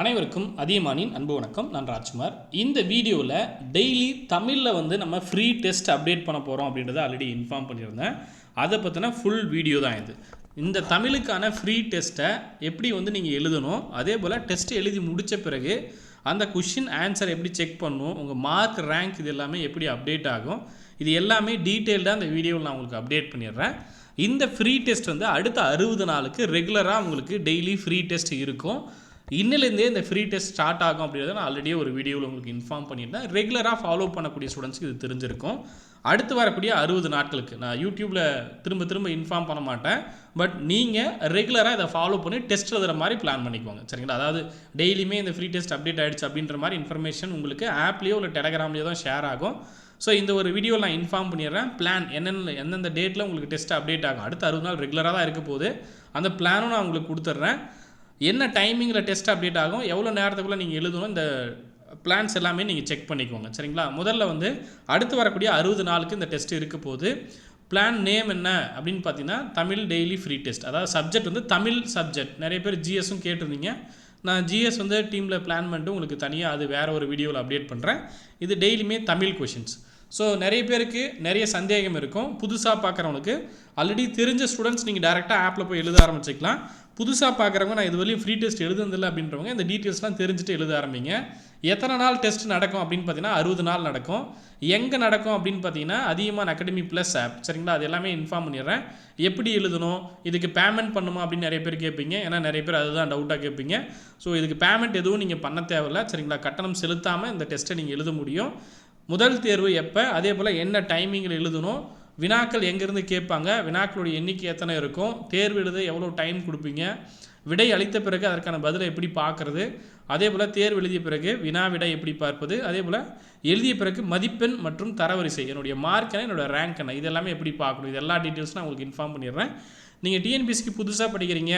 அனைவருக்கும் அதியமானின் அன்பு வணக்கம். நான் ராஜ்குமார். இந்த வீடியோவில் டெய்லி தமிழில் வந்து நம்ம ஃப்ரீ டெஸ்ட் அப்டேட் பண்ண போகிறோம் அப்படின்றத ஆல்ரெடி இன்ஃபார்ம் பண்ணியிருந்தேன். அதை பற்றின ஃபுல் வீடியோ தான் இது. இந்த தமிழுக்கான ஃப்ரீ டெஸ்ட்டை எப்படி வந்து நீங்கள் எழுதணும் அதே போல் டெஸ்ட் எழுதி முடித்த பிறகு அந்த கொஷின் ஆன்சர் எப்படி செக் பண்ணணும் உங்கள் மார்க் ரேங்க் இது எல்லாமே எப்படி அப்டேட் ஆகும் இது எல்லாமே டீட்டெயில்டாக அந்த வீடியோவில் நான் உங்களுக்கு அப்டேட் பண்ணிடுறேன். இந்த ஃப்ரீ டெஸ்ட் வந்து அடுத்த அறுபது நாளுக்கு ரெகுலராக உங்களுக்கு டெய்லி ஃப்ரீ டெஸ்ட் இருக்கும். இன்னிலேருந்தே இந்த ஃப்ரீ டெஸ்ட் ஸ்டார்ட் ஆகும் அப்படின்றத நான் ஆல்ரெடியே ஒரு வீடியோவில் உங்களுக்கு இன்ஃபார்ம் பண்ணியிருந்தேன். ரெகுலராக ஃபாலோ பண்ணக்கூடிய ஸ்டூடெண்ட்ஸ்க்கு இது தெரிஞ்சிருக்கும். அடுத்து வரக்கூடிய அறுபது நாட்களுக்கு. நான் யூடியூப்பில் திரும்ப திரும்ப இன்ஃபார்ம் பண்ண மாட்டேன். பட் நீங்கள் ரெகுலராக இதை ஃபாலோ பண்ணி டெஸ்ட் எழுதுகிற மாதிரி பிளான் பண்ணிக்கோங்க. சரிங்களா? அதாவது டெய்லியுமே இந்த ஃப்ரீ டெஸ்ட் அப்டேட் ஆகிடுச்சு அப்படின்ற மாதிரி இன்ஃபர்மேஷன் உங்களுக்கு ஆப்லேயோ இல்லை டெலகிராம்லேயோ தான் ஷேர் ஆகும். ஸோ இந்த ஒரு வீடியோவில் நான் இன்ஃபார்ம் பண்ணிடுறேன். பிளான் என்னென்ன எந்தெந்த டேட்டில் உங்களுக்கு டெஸ்ட் அப்டேட் ஆகும். அடுத்த அறுபது நாள் ரெகுலராக தான் இருக்க போகுது. அந்த பிளானும் நான் உங்களுக்கு கொடுத்துட்றேன். என்ன டைமிங்கில் டெஸ்ட் அப்டேட் ஆகும் எவ்வளோ நேரத்துக்குள்ளே நீங்கள் எழுதணும் இந்த பிளான்ஸ் எல்லாமே நீங்கள் செக் பண்ணிக்கோங்க சரிங்களா? முதல்ல வந்து அடுத்து வரக்கூடிய அறுபது நாளுக்கு இந்த டெஸ்ட் இருக்க போது பிளான் நேம் என்ன அப்படின்னு பார்த்தீங்கன்னா தமிழ் டெய்லி ஃப்ரீ டெஸ்ட் அதாவது சப்ஜெக்ட் வந்து தமிழ் சப்ஜெக்ட் நிறைய பேர் ஜிஎஸும் கேட்டிருந்தீங்க. நான் ஜிஎஸ் வந்து டீமில் பிளான் பண்ணிட்டு உங்களுக்கு தனியாக அது வேறு ஒரு வீடியோவில் அப்டேட் பண்ணுறேன் இது டெய்லியுமே தமிழ் கொஷின்ஸ் ஸோ நிறைய பேருக்கு நிறைய சந்தேகம் இருக்கும். புதுசாக பார்க்குறவங்களுக்கு ஆல்ரெடி தெரிஞ்ச ஸ்டூடெண்ட்ஸ் நீங்கள் டேரெக்டாக ஆப்பில் போய் எழுத ஆரம்பிச்சிக்கலாம். புதுசாக பார்க்குறவங்க நான் இது வரையும் ஃப்ரீ டெஸ்ட் எழுதுனதில்லை அப்படின்றவங்க இந்த டீட்டெயில்ஸ்லாம் தெரிஞ்சுட்டு எழுத ஆரம்பிங்க. எத்தனை நாள் டெஸ்ட் நடக்கும் அப்படின்னு பார்த்தீங்கன்னா அறுபது நாள் நடக்கும். எங்கே நடக்கும் அப்படின்னு பார்த்தீங்கன்னா அதிகமான அகாடமி ப்ளஸ் ஆப் சரிங்களா? அது எல்லாமே இன்ஃபார்ம் பண்ணிடுறேன். எப்படி எழுதணும்? இதுக்கு பேமெண்ட் பண்ணுமா அப்படின்னு நிறைய பேர் கேட்பீங்க. ஏன்னா நிறைய பேர் அதுதான் டவுட்டாக கேட்பீங்க. ஸோ இதுக்கு பேமெண்ட் எதுவும் நீங்கள் பண்ண தேவையில்ல. சரிங்களா? கட்டணம் செலுத்தாமல் இந்த டெஸ்ட்டை நீங்கள் எழுத முடியும். முதல் தேர்வு எப்போ? அதே போல் என்ன டைமிங்கில் எழுதணும்? வினாக்கள் எங்கேருந்து கேட்பாங்க? வினாக்களுடைய எண்ணிக்கை எத்தனை இருக்கும்? தேர்வு எழுத எவ்வளோ டைம் கொடுப்பீங்க? விடை அளித்த பிறகு அதற்கான பதிலை எப்படி பார்க்குறது? அதே போல் தேர்வு எழுதிய பிறகு வினா விடை எப்படி பார்ப்பது? அதே போல் எழுதிய பிறகு மதிப்பெண் மற்றும் தரவரிசை என்னுடைய மார்க் என்ன என்னோடய ரேங்க் என்ன இது எல்லாமே எப்படி பார்க்கணும்? இது எல்லா டீட்டெயில்ஸும் நான் உங்களுக்கு இன்ஃபார்ம் பண்ணிடுறேன். நீங்கள் டிஎன்பிஎஸ்சிக்கு புதுசாக படிக்கிறீங்க.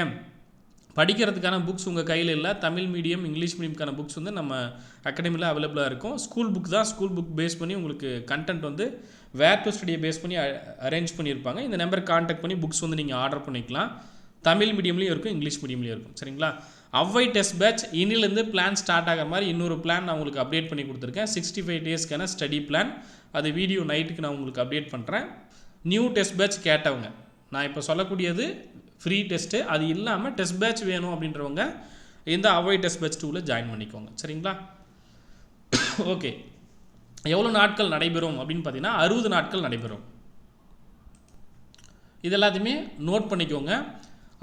படிக்கிறதுக்கான புக்ஸ் உங்கள் கையில் இல்லை. தமிழ் மீடியம் இங்கிலீஷ் மீடியம்க்கான புக்ஸ் வந்து நம்ம அகாடமியில் அவைலபிளாக இருக்கும். ஸ்கூல் புக் தான் ஸ்கூல் புக் பேஸ் பண்ணி உங்களுக்கு கண்டென்ட் வந்து வேர் டு ஸ்டடியை பேஸ் பண்ணி அரேஞ்ச் பண்ணியிருப்பாங்க. இந்த நம்பர் காண்டாக்ட் பண்ணி புக்ஸ் வந்து நீங்கள் ஆர்டர் பண்ணிக்கலாம். தமிழ் மீடியம்லேயும் இருக்கும் இங்கிலீஷ் மீடியம்லேயும் இருக்கும். சரிங்களா? அவ்வை டெஸ்ட் பேட்ச் இன்னிலேருந்து பிளான் ஸ்டார்ட் ஆகிற மாதிரி இன்னொரு பிளான் நான் உங்களுக்கு அப்டேட் பண்ணி கொடுத்துருக்கேன். சிக்ஸ்டி ஃபைவ் டேஸ்க்கான ஸ்டடி பிளான் அது வீடியோ நைட்டுக்கு நான் உங்களுக்கு அப்டேட் பண்ணுறேன் நியூ டெஸ்ட் பேட்ச் கேட்டவங்க. நான் இப்போ சொல்லக்கூடியது ஃப்ரீ டெஸ்ட்டு அது இல்லாமல் டெஸ்ட் பேட்ச் வேணும் அப்படின்றவங்க இந்த அவாய் டெஸ்ட் பேட்ச் டூவில் ஜாயின் பண்ணிக்கோங்க. சரிங்களா? ஓகே எவ்வளோ நாட்கள் நடைபெறும் அப்படின்னு பார்த்தீங்கன்னா அறுபது நாட்கள் நடைபெறும். இது எல்லாத்தையுமே நோட் பண்ணிக்கோங்க.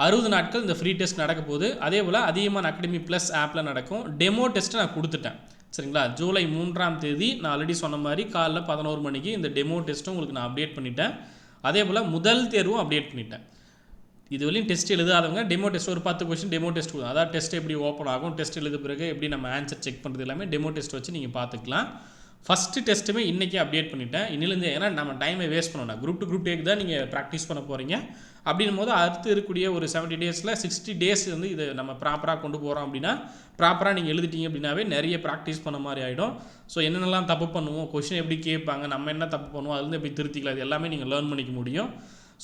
அறுபது நாட்கள் இந்த ஃப்ரீ டெஸ்ட் நடக்க போகுது. அதே போல் அதிகமான அகாடமி ப்ளஸ் ஆப்பில் நடக்கும். டெமோ டெஸ்ட்டு நான் கொடுத்துட்டேன். சரிங்களா? ஜூலை மூன்றாம் தேதி நான் ஆல்ரெடி சொன்ன மாதிரி காலைல பதினோரு மணிக்கு இந்த டெமோ டெஸ்ட்டும் உங்களுக்கு நான் அப்டேட் பண்ணிட்டேன். அதே போல் முதல் தேர்வும் அப்டேட் பண்ணிட்டேன். இது வரையும் டெஸ்ட் எழுதாதவங்க டெமோ டெஸ்ட் ஒரு பத்து கொஸ்டின் டெமோ டெஸ்ட் அதாவது டெஸ்ட் எப்படி ஓப்பன் ஆகும் டெஸ்ட் எழுத பிறகு எப்படி நம்ம ஆன்சர் செக் பண்ணுறது எல்லாமே டெமோ டெஸ்ட் வச்சு நீங்கள் பார்த்துக்கலாம். ஃபஸ்ட்டு டெஸ்ட்டுமே இன்றைக்கி அப்டேட் பண்ணிட்டேன். இன்னிலேருந்து ஏன்னா நம்ம டைமை வேஸ்ட் பண்ணணும் குரூப் டு குரூப் டேக்கு தான் நீங்கள் ப்ராக்டிஸ் பண்ண போகிறீங்க அப்படின்னும் போது அடுத்து இருக்கக்கூடிய ஒரு செவன்ட்டி டேஸில் சிக்ஸ்டி டேஸ் வந்து இது நம்ம ப்ராப்பராக கொண்டு போகிறோம் அப்படின்னா ப்ராப்பராக நீங்கள் எழுதிட்டீங்க அப்படின்னாவே நிறைய ப்ராக்டிஸ் பண்ண மாதிரி ஆகிடும் ஸோ என்னென்னலாம் தப்பு பண்ணுவோம்? கொஷின் எப்படி கேட்பாங்க? நம்ம என்ன தப்பு பண்ணுவோம்? அதுலேருந்து எப்படி திருத்திக்கலாம்? இது எல்லாமே நீங்கள் லேர்ன் பண்ணிக்க முடியும்.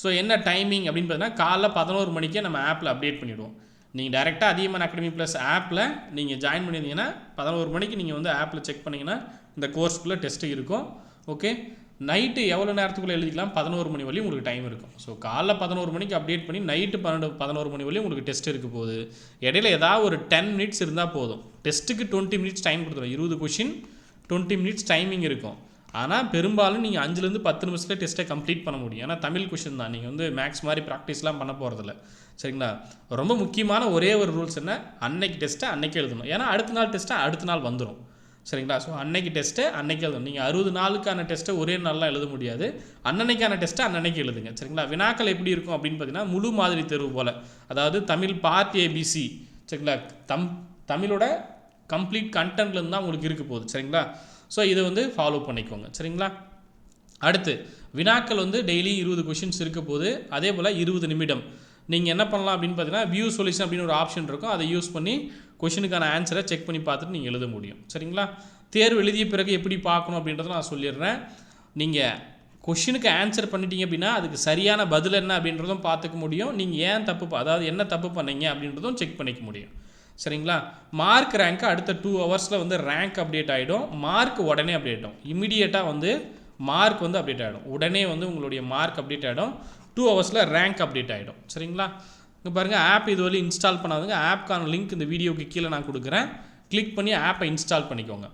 ஸோ என்ன டைமிங் அப்படின்னு பார்த்தீங்கன்னா காலைல பதினோரு மணிக்கே நம்ம ஆப்பில் அப்டேட் பண்ணிவிடுவோம் நீங்கள் டேரெக்டாக அதிகமான அகாடமி ப்ளஸ் ஆப்பில் நீங்கள் ஜாயின் பண்ணியிருந்தீங்கன்னா பதினோரு மணிக்கு நீங்கள் வந்து ஆப்பில் செக் பண்ணிங்கன்னா இந்த கோர்ஸ்க்குள்ளே டெஸ்ட்டு இருக்கும். ஓகே நைட்டு எவ்வளோ நேரத்துக்குள்ளே எழுதிக்கலாம்? பதினோரு மணி வரையும் உங்களுக்கு டைம் இருக்கும். ஸோ காலைல பதினோரு மணிக்கு அப்டேட் பண்ணி நைட்டு பன்னெண்டு பதினோரு மணி வரையும் உங்களுக்கு டெஸ்ட் இருக்க போகுது. இடையில ஏதாவது ஒரு டென் மினிட்ஸ் இருந்தால் போதும். டெஸ்ட்டுக்கு டுவெண்ட்டி மினிட்ஸ் டைம் கொடுத்துரும் இருபது கொஷின் டுவெண்ட்டி மினிட்ஸ் டைமிங் இருக்கும். ஆனால் பெரும்பாலும் நீங்கள் அஞ்சுலேருந்து பத்து நிமிஷத்தில் டெஸ்ட்டை கம்ப்ளீட் பண்ண முடியும். ஏன்னா தமிழ் கொஷின் தான். நீங்கள் வந்து மேக்ஸ் மாதிரி ப்ராக்டிஸ்லாம் பண்ண போகிறதில்ல சரிங்களா? ரொம்ப முக்கியமான ஒரே ஒரு ரூல்ஸ் என்ன? அன்னைக்கு டெஸ்ட்டை அன்னைக்கு எழுதணும். ஏன்னா அடுத்த நாள் டெஸ்ட்டை அடுத்த நாள் வந்துடும் சரிங்களா? ஸோ அன்னைக்கு டெஸ்ட்டு அன்னைக்கு எழுதணும் நீங்கள் அறுபது நாளுக்கான டெஸ்ட்டை ஒரே நாளில் எழுத முடியாது. அன்னன்னைக்கான டெஸ்ட்டை அன்னன்னைக்கு எழுதுங்க. சரிங்களா? வினாக்கள் எப்படி இருக்கும் அப்படின்னு பார்த்தீங்கன்னா முழு மாதிரி தேர்வு போல். அதாவது தமிழ் பார்ட் ஏபிசி சரிங்களா? தம் தமிழோட கம்ப்ளீட் கண்டென்ட்லேருந்து தான் உங்களுக்கு இருக்க போகுது. சரிங்களா? ஸோ இதை வந்து ஃபாலோ பண்ணிக்கோங்க. சரிங்களா? அடுத்து வினாக்கள் வந்து டெய்லி இருபது கொஷின்ஸ் இருக்க போது அதே போல் இருபது நிமிடம். நீங்கள் என்ன பண்ணலாம் அப்படின்னு பார்த்தீங்கன்னா வியூ சொல்யூஷன் அப்படின்னு ஒரு ஆப்ஷன் இருக்கும். அதை யூஸ் பண்ணி கொஷினுக்கான ஆன்சரை செக் பண்ணி பார்த்துட்டு நீங்கள் எழுத முடியும். சரிங்களா? தேர்வு எழுதிய பிறகு எப்படி பார்க்கணும் அப்படின்றத நான் சொல்லிடுறேன். நீங்கள் கொஷினுக்கு ஆன்சர் பண்ணிட்டீங்க அப்படின்னா அதுக்கு சரியான பதில் என்ன அப்படின்றதும் பார்த்துக்க முடியும். நீங்கள் ஏன் தப்பு அதாவது என்ன தப்பு பண்ணீங்க அப்படின்றதும் செக் பண்ணிக்க முடியும். சரிங்களா? மார்க் ரேங்க் அடுத்த டூ ஹவர்ஸில் வந்து ரேங்க் அப்டேட் ஆகிடும் மார்க் உடனே அப்டேட் ஆகும் இமீடியட்டாக வந்து மார்க் வந்து அப்டேட் ஆகிடும் உடனே வந்து உங்களுடைய மார்க் அப்டேட் ஆகிடும் டூ ஹவர்ஸில் ரேங்க் அப்டேட் ஆகிடும் சரிங்களா? இங்கே பாருங்கள் ஆப் இது வரையும் இன்ஸ்டால் பண்ணாதுங்க. ஆப்க்கான லிங்க் இந்த வீடியோக்கு கீழே நான் கொடுக்குறேன். கிளிக் பண்ணி ஆப்பை இன்ஸ்டால் பண்ணிக்கோங்க.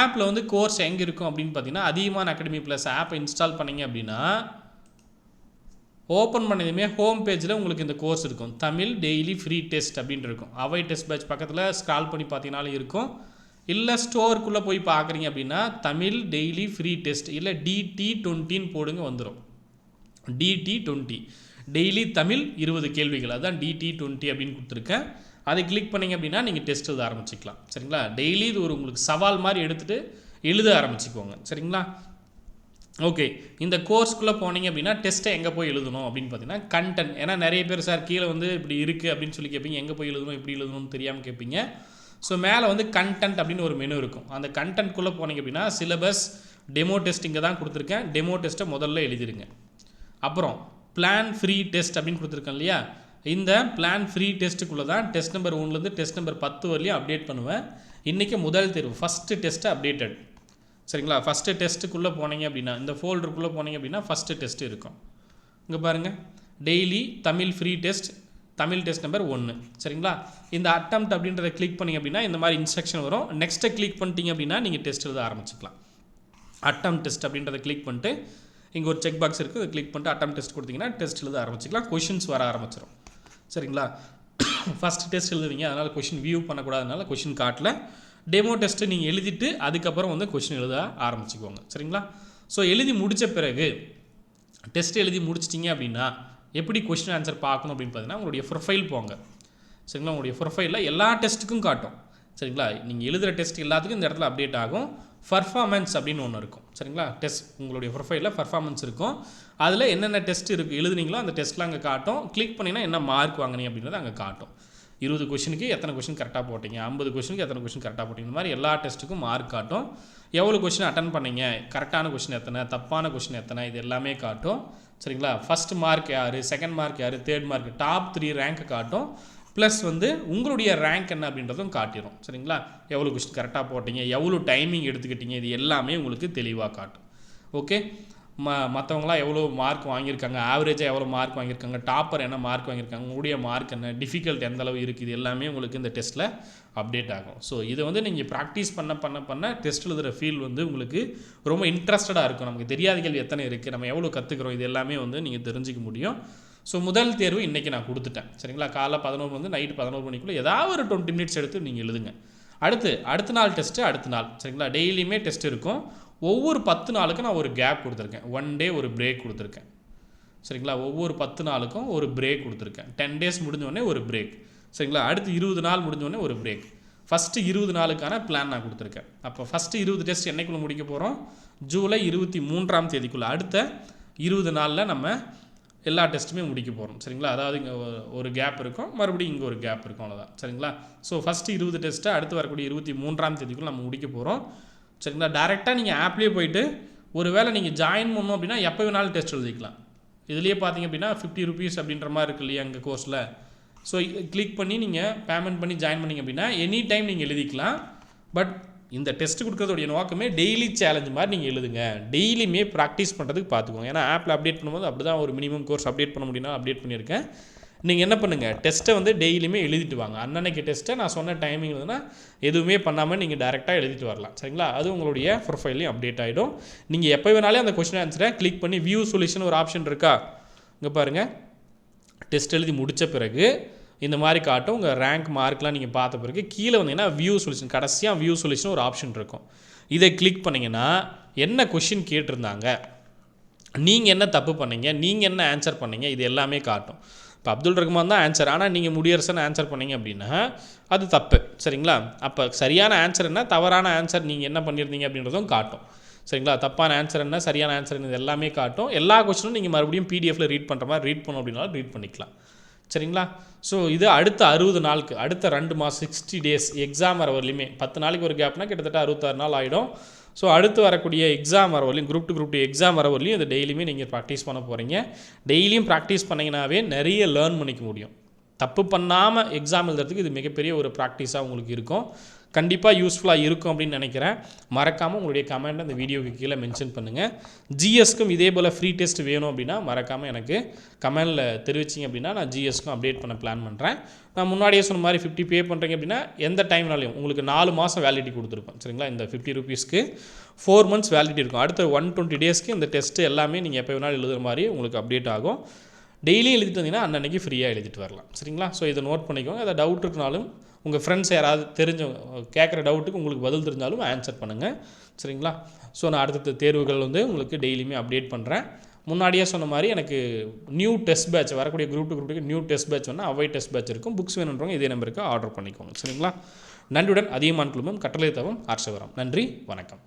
ஆப்பில் வந்து கோர்ஸ் எங்கே இருக்கும் அப்படின்னு பார்த்தீங்கன்னா அதிகமான அகாடமி ப்ளஸ் ஆப்பை இன்ஸ்டால் பண்ணிங்க அப்படின்னா ஓப்பன் பண்ணதுமே ஹோம் பேஜில் உங்களுக்கு இந்த கோர்ஸ் இருக்கும். தமிழ் டெய்லி ஃப்ரீ டெஸ்ட் அப்படின்ட்டு இருக்கும். அவை டெஸ்ட் பேட்ச் பக்கத்தில் ஸ்க்ரால் பண்ணி பார்த்தீங்கனாலும் இருக்கும். இல்லை ஸ்டோருக்குள்ளே போய் பார்க்குறீங்க அப்படின்னா தமிழ் டெய்லி ஃப்ரீ டெஸ்ட் இல்லை டிடி டுவெண்ட்டின்னு போடுங்க வந்துடும் டிடி டுவெண்ட்டி டெய்லி தமிழ் இருபது கேள்விகள். அதுதான் டிடி டுவெண்ட்டி அப்படின்னு கொடுத்துருக்கேன். அதை கிளிக் பண்ணீங்க அப்படின்னா நீங்கள் டெஸ்ட் எழுத ஆரம்பிச்சிக்கலாம். சரிங்களா? டெய்லி இது ஒரு உங்களுக்கு சவால் மாதிரி எடுத்துகிட்டு எழுத ஆரம்பிச்சுக்கோங்க. சரிங்களா? ஓகே இந்த கோர்ஸ்க்குள்ளே போனீங்க அப்படின்னா டெஸ்ட்டை எங்கே போய் எழுதணும் அப்படின்னு பார்த்தீங்கன்னா கண்டென்ட் ஏன்னா நிறைய பேர் சார் கீழே வந்து இப்படி இருக்குது அப்படின்னு சொல்லி கேட்பீங்க. எங்கே போய் எழுதணும் எப்படி எழுதணும்னு தெரியாமல் கேட்பீங்க. ஸோ மேலே வந்து கண்டென்ட் அப்படின்னு ஒரு மெனு இருக்கும். அந்த கண்டென்ட்குள்ளே போனீங்க அப்படின்னா சிலபஸ் டெமோ டெஸ்ட் இங்கே தான் கொடுத்துருக்கேன். டெமோ டெஸ்ட்டை முதல்ல எழுதிருங்க. அப்புறம் பிளான் ஃப்ரீ டெஸ்ட் அப்படின்னு கொடுத்துருக்கேன் இல்லையா? இந்த பிளான் ஃப்ரீ டெஸ்ட்டுக்குள்ளே தான் டெஸ்ட் நம்பர் ஒன்லேருந்து டெஸ்ட் நம்பர் பத்து வரலையும் அப்டேட் பண்ணுவேன். இன்றைக்கி முதல் தேர்வு ஃபஸ்ட்டு டெஸ்ட்டு அப்டேட்டட் சரிங்களா? ஃபஸ்ட்டு டெஸ்ட்டுக்குள்ளே போனீங்க அப்படின்னா இந்த ஃபோல்டருக்குள்ளே போனீங்க அப்படின்னா ஃபஸ்ட்டு டெஸ்ட் இருக்கும். இங்கே பாருங்கள் daily Tamil free test Tamil test number ஒன்று சரிங்களா? இந்த அட்டம்ப்ட் அப்படின்றத கிளிக் பண்ணிங்க அப்படின்னா இந்த மாதிரி இன்ஸ்ட்ரக்ஷன் வரும். நெக்ஸ்ட்டை கிளிக் பண்ணிட்டீங்க அப்படின்னா நீங்கள் டெஸ்ட் எழுத ஆரம்பிச்சுக்கலாம். அட்டம் டெஸ்ட் அப்படின்றத கிளிக் பண்ணிட்டு இங்கே ஒரு செக் பாக்ஸ் இருக்குது கிளிக் பண்ணிட்டு அட்டம் டெஸ்ட் கொடுத்தீங்கன்னா டெஸ்ட் எழுத ஆரம்பிச்சிக்கலாம். கொஷின்ஸ் வர ஆரம்பிச்சிடும் சரிங்களா? ஃபஸ்ட் டெஸ்ட் எழுதுவீங்க அதனால் கொஷின் வியூ பண்ணக்கூடாதனால கொஷின் காட்டல. டெமோ டெஸ்ட்டு நீங்கள் எழுதிட்டு அதுக்கப்புறம் வந்து கொஷின் எழுத ஆரம்பிச்சுக்கோங்க. சரிங்களா? ஸோ எழுதி முடித்த பிறகு டெஸ்ட் எழுதி முடிச்சிட்டிங்க அப்படின்னா எப்படி கொஷின் ஆன்சர் பார்க்கணும் அப்படின்னு பார்த்தீங்கன்னா உங்களுடைய ப்ரொஃபைல் போங்க. சரிங்களா? உங்களுடைய ப்ரொஃபைலில் எல்லா டெஸ்ட்டுக்கும் காட்டும். சரிங்களா? நீங்கள் எழுதுகிற டெஸ்ட் எல்லாத்துக்கும் இந்த இடத்துல அப்டேட் ஆகும். பர்ஃபார்மன்ஸ் அப்படின்னு ஒன்று இருக்கும். சரிங்களா? டெஸ்ட் உங்களுடைய ப்ரொஃபைலில் பர்ஃபார்மன்ஸ் இருக்கும். அதில் என்னென்ன டெஸ்ட் இருக்குது எழுதுனீங்களோ அந்த டெஸ்ட்லாம் அங்கே காட்டும். கிளிக் பண்ணிங்கன்னா என்ன மார்க் வாங்கினீங்க அப்படின்றத அங்கே காட்டும். இருபது கொஷினுக்கு எத்தனை கொஷின் கரெக்டாக போட்டீங்க? ஐம்பது கொஷினுக்கு எத்தனை கொஷின் கரெக்டாக போட்டீங்க? இந்த மாதிரி எல்லா டெஸ்ட்டுக்கும் மார்க் காட்டும். எவ்வளோ கொஷின் அட்டன் பண்ணீங்க? கரெக்டான கொஷின் எத்தனை? தப்பான கொஷின் எத்தனை? இது எல்லாமே காட்டும். சரிங்களா? ஃபஸ்ட் மார்க் யார்? செகண்ட் மார்க் யார்? Third mark top three rank காட்டும். ப்ளஸ் வந்து உங்களுடைய ரேங்க் என்ன அப்படின்றதும் காட்டிடும் சரிங்களா? எவ்வளோ கொஸ்டின் கரெக்டாக போட்டீங்க எவ்வளோ டைமிங் எடுத்துக்கிட்டீங்க இது எல்லாமே உங்களுக்கு தெளிவாக காட்டும். ஓகே ம மற்றவங்களாம் எவ்வளோ மார்க் வாங்கியிருக்காங்க ஆவரேஜாக எவ்வளோ மார்க் வாங்கியிருக்காங்க டாப்பர் என்ன மார்க் வாங்கியிருக்காங்க உங்களுடைய மார்க் என்ன டிஃபிகல்ட் எந்த அளவு இருக்குது எல்லாமே உங்களுக்கு இந்த டெஸ்ட்டில் அப்டேட் ஆகும். ஸோ இதை வந்து நீங்கள் ப்ராக்டிஸ் பண்ண பண்ண பண்ண டெஸ்ட் எழுதுகிற ஃபீல் வந்து உங்களுக்கு ரொம்ப இன்ட்ரெஸ்டடாக இருக்கும். நமக்கு தெரியாத கேள்வி எத்தனை இருக்குது நம்ம எவ்வளோ கற்றுக்குறோம் இது எல்லாமே வந்து நீங்கள் தெரிஞ்சிக்க முடியும். ஸோ முதல் தேர்வு இன்றைக்கி நான் கொடுத்துட்டேன். சரிங்களா? காலைல பதினோரு வந்து நைட்டு பதினோரு மணிக்குள்ளே ஏதாவது ஒரு டுவெண்ட்டி மினிட்ஸ் எடுத்து நீங்கள் எழுதுங்க. அடுத்து அடுத்த நாள் டெஸ்ட்டு அடுத்த நாள். சரிங்களா? டெய்லியுமே டெஸ்ட் இருக்கும். ஒவ்வொரு பத்து நாளுக்கும் நான் ஒரு கேப் கொடுத்துருக்கேன். ஒன் டே ஒரு பிரேக் கொடுத்துருக்கேன். சரிங்களா? ஒவ்வொரு பத்து நாளுக்கும் ஒரு பிரேக் கொடுத்துருக்கேன். டென் டேஸ் முடிஞ்சோடனே ஒரு பிரேக் சரிங்களா? அடுத்து இருபது நாள் முடிஞ்சோடனே ஒரு பிரேக் ஃபஸ்ட்டு இருபது நாளுக்கான பிளான் நான் கொடுத்துருக்கேன். அப்போ ஃபஸ்ட்டு இருபது டெஸ்ட் என்னைக்குள்ளே முடிக்க போகிறோம் ஜூலை இருபத்தி மூன்றாம் தேதிக்குள்ளே. அடுத்த இருபது நாளில் நம்ம எல்லா டெஸ்ட்டுமே முடிக்க போகிறோம் சரிங்களா? அதாவது இங்கே ஒரு கேப் இருக்கும். மறுபடியும் இங்கே ஒரு கேப் இருக்கும். அவ்வளோதான் சரிங்களா? ஸோ ஃபஸ்ட்டு இருபது டெஸ்ட்டை அடுத்து வரக்கூடிய இருபத்தி மூன்றாம் தேதிக்குள்ளே நம்ம முடிக்க போகிறோம் சரிங்களா? டேரெக்டாக நீங்கள் ஆப்லேயே போயிட்டு ஒரு வேளை நீங்கள் ஜாயின் பண்ணணும் அப்படின்னா எப்போ வேணாலும் டெஸ்ட் எழுதிக்கலாம். இதுலேயே பார்த்தீங்க அப்படின்னா ஃபிஃப்டி ருபீஸ் அப்படின்ற மாதிரி இருக்கு இல்லையா எங்கள் கோர்ஸில் ஸோ கிளிக் பண்ணி நீங்கள் பேமெண்ட் பண்ணி ஜாயின் பண்ணிங்க அப்படின்னா எனி டைம் நீங்கள் எழுதிக்கலாம். பட் இந்த டெஸ்ட் கொடுக்குறதுடைய நோக்கமே டெய்லி சேலஞ்ச் மாதிரி நீங்கள் எழுதுங்க. டெய்லியுமே ப்ராக்டிஸ் பண்ணுறதுக்கு பார்த்துக்கோங்க ஏன்னா ஆப்பில் அப்டேட் பண்ணும்போது அப்படி தான் ஒரு மினிமம் கோர்ஸ் அப்டேட் பண்ண முடியும்னா அப்டேட் பண்ணியிருக்கேன். நீங்கள் என்ன பண்ணுங்கள் டெஸ்ட்டை வந்து டெய்லியுமே எழுதிட்டு வாங்க. அன்னன்னைக்கு டெஸ்ட்டை நான் சொன்ன டைமிங் இருந்ததுன்னா எதுவுமே பண்ணாமல் நீங்கள் டேரெக்டாக எழுதிட்டு வரலாம். சரிங்களா? அது உங்களுடைய ப்ரொஃபைல்லையும் அப்டேட் ஆகிடும் நீங்கள் எப்போ வேணாலே அந்த கொஸ்டின் ஆன்சரை கிளிக் பண்ணி வியூ சொல்யூஷன் ஒரு ஆப்ஷன் இருக்கா? இங்கே பாருங்கள் டெஸ்ட் எழுதி முடித்த பிறகு இந்த மாதிரி காட்டும். உங்கள் ரேங்க் மார்க்லாம் நீங்கள் பார்த்த பிறகு கீழே வந்தீங்கன்னா வியூ சொல்யூஷன் கடைசியாக வியூ சொல்யூஷன் ஒரு ஆப்ஷன் இருக்கும். இதை கிளிக் பண்ணிங்கன்னா என்ன கொஷின் கேட்டிருந்தாங்க? நீங்கள் என்ன தப்பு பண்ணீங்க? நீங்கள் என்ன ஆன்சர் பண்ணீங்க? இது எல்லாமே காட்டும். இப்போ அப்துல் ரஹ்மான் தான் ஆன்சர் ஆனால் நீங்கள் முடியரசன் ஆன்சர் பண்ணீங்க அப்படின்னா அது தப்பு. சரிங்களா? அப்போ சரியான ஆன்சர் என்ன? தவறான ஆன்சர் நீங்கள் என்ன பண்ணியிருந்தீங்க அப்படின்றதும் காட்டும். சரிங்களா? தப்பான ஆன்சர் என்ன? சரியான ஆன்சர் என்ன? இது எல்லாமே காட்டும். எல்லா கொஸ்டினும் நீங்கள் மறுபடியும் பிடிஎஃப்ல ரீட் பண்ணுற மாதிரி ரீட் பண்ணணும் அப்படின்னாலும் ரீட் பண்ணிக்கலாம். சரிங்களா? ஸோ இது அடுத்த அறுபது நாளுக்கு அடுத்த ரெண்டு மாதம் சிக்ஸ்டி டேஸ் எக்ஸாம் வர வரலையுமே. பத்து நாளைக்கு ஒரு கேப்னா கிட்டத்தட்ட அறுபத்தாறு நாள் ஆகிடும் ஸோ அடுத்து வரக்கூடிய எக்ஸாம் வர வரலையும் group two group two exam வர வரலையும் இது டெய்லியுமே நீங்கள் ப்ராக்டிஸ் பண்ண போகிறீங்க டெய்லியும் ப்ராக்டிஸ் பண்ணிங்கனாவே நிறைய லேர்ன் பண்ணிக்க முடியும். தப்பு பண்ணாமல் எக்ஸாம் எழுதுறதுக்கு இது மிகப்பெரிய ஒரு ப்ராக்டிஸாக உங்களுக்கு இருக்கும். கண்டிப்பாக யூஸ்ஃபுல்லாக இருக்கும் அப்படின்னு நினைக்கிறேன். மறக்காமல் உங்களுடைய கமெண்ட் அந்த வீடியோக்கு கீழே மென்ஷன் பண்ணுங்கள் ஜிஎஸ்க்கும் இதே போல் ஃப்ரீ டெஸ்ட் வேணும் அப்படின்னா மறக்காமல் எனக்கு கமெண்டில் தெரிவிச்சிங்க அப்படின்னா நான் ஜிஎஸ்க்கும் அப்டேட் பண்ண பிளான் பண்ணுறேன் நான் முன்னாடியே சொன்ன மாதிரி ஃபிஃப்டி பே பண்ணுறீங்க அப்படின்னா எந்த டைம்னாலையும் உங்களுக்கு நாலு மாதம் வேலிடிட்டி கொடுத்துருப்போம் சரிங்களா? இந்த ஃபிஃப்டி ருபீஸ்க்கு ஃபோர் மந்த்ஸ் வேலிடிட்டி இருக்கும். அடுத்த ஒன் டுவெண்ட்டி டேஸ்க்கு இந்த டெஸ்ட்டு எல்லாமே நீங்கள் எப்போ வேணாலும் எழுதுகிற மாதிரி உங்களுக்கு அப்டேட் ஆகும். டெய்லியும் எழுதிட்டு வந்தீங்கன்னா அன்னன்னைக்கு ஃப்ரீயாக எழுதிட்டு வரலாம். சரிங்களா? ஸோ இதை நோட் பண்ணிக்கோங்க. ஏதாவது டவுட் இருக்குனாலும் உங்கள் ஃப்ரெண்ட்ஸ் யாராவது தெரிஞ்ச கேட்குற டவுட்டுக்கு உங்களுக்கு பதில் தெரிஞ்சாலும் ஆன்சர் பண்ணுங்கள் சரிங்களா? ஸோ நான் அடுத்தடுத்த தேர்வுகள் வந்து உங்களுக்கு டெய்லியுமே அப்டேட் பண்ணுறேன் முன்னாடியே சொன்ன மாதிரி எனக்கு நியூ டெஸ்ட் பேட்ச் வரக்கூடிய குரூப் டு குரூப்புக்கு நியூ டெஸ்ட் பேட்ச் வேணால் அவை டெஸ்ட் பேட்ச் இருக்கும். புக்ஸ் வேணுன்றவங்க இதே நம்பருக்கு ஆர்டர் பண்ணிக்கோங்க. சரிங்களா? நன்றியுடன் அதிகமான குழுமம் கட்டளை தவம் ஆர்ஷவரம் நன்றி வணக்கம்.